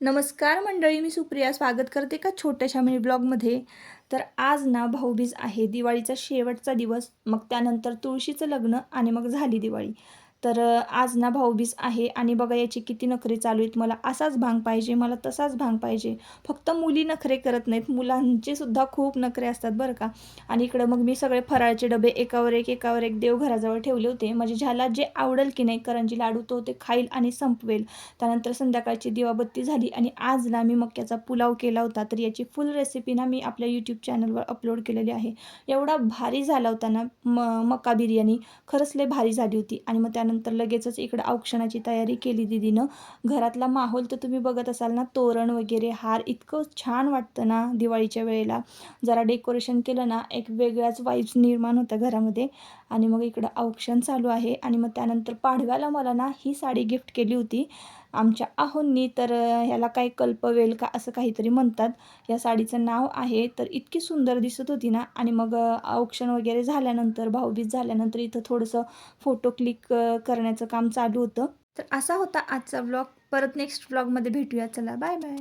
नमस्कार मंडळी मी सुप्रिया. स्वागत करते का छोट्याशा मिनी ब्लॉगमध्ये तर आज ना भाऊबीज आहे. दिवाळीचा शेवटचा दिवस. मग त्यानंतर तुळशीचं लग्न आणि मग झाली दिवाळी. तर आज ना भाऊबीज आहे आणि बघा याची किती नखरे चालू आहेत. मला असाच भांग पाहिजे मला तसाच भांग पाहिजे. फक्त मुली नखरे करत नाहीत. मुलांचे सुद्धा खूप नखरे असतात बरं का. आणि इकडं मग मी सगळे फराळचे डबे एकावर एक एकावर एक देवघराजवळ ठेवले होते. म्हणजे ज्याला जे आवडेल की नाही करंजी लाडू तो ते खाईल आणि संपवेल. त्यानंतर संध्याकाळची दिवाबत्ती झाली आणि आज ना मी मक्याचा पुलाव केला होता. तर याची फुल रेसिपी ना मी आपल्या यूट्यूब चॅनलवर अपलोड केलेली आहे. एवढा भारी झाला होता ना म मका बिर्याणी. खरंच लय भारी झाली होती. आणि मग त्यानंतर लगेचच इकडं औक्षणाची तयारी केली दिदीनं. घरातला माहोल तर तुम्ही बघत असाल ना तोरण वगैरे हार इतकं छान वाटतं ना दिवाळीच्या वेळेला. जरा डेकोरेशन केलं ना एक वेगळ्याच वाईब्स निर्माण होतं घरामध्ये. आणि मग इकडं औक्षण चालू आहे. आणि मग त्यानंतर पाडव्याला मला ना ही साडी गिफ्ट केली होती. आमच्या आहोंनी तर ह्याला काय कल्पवेल का असं काहीतरी म्हणतात. या साडीचं नाव आहे तर इतकी सुंदर दिसत होती ना. आणि मग औक्षण वगैरे झाल्यानंतर भाऊबीज झाल्यानंतर इथं थोडंसं फोटो क्लिक करण्याचं काम चालू होतं. तर असा होता आजचा ब्लॉग परत नेक्स्ट ब्लॉगमध्ये भेटूया. चला बाय बाय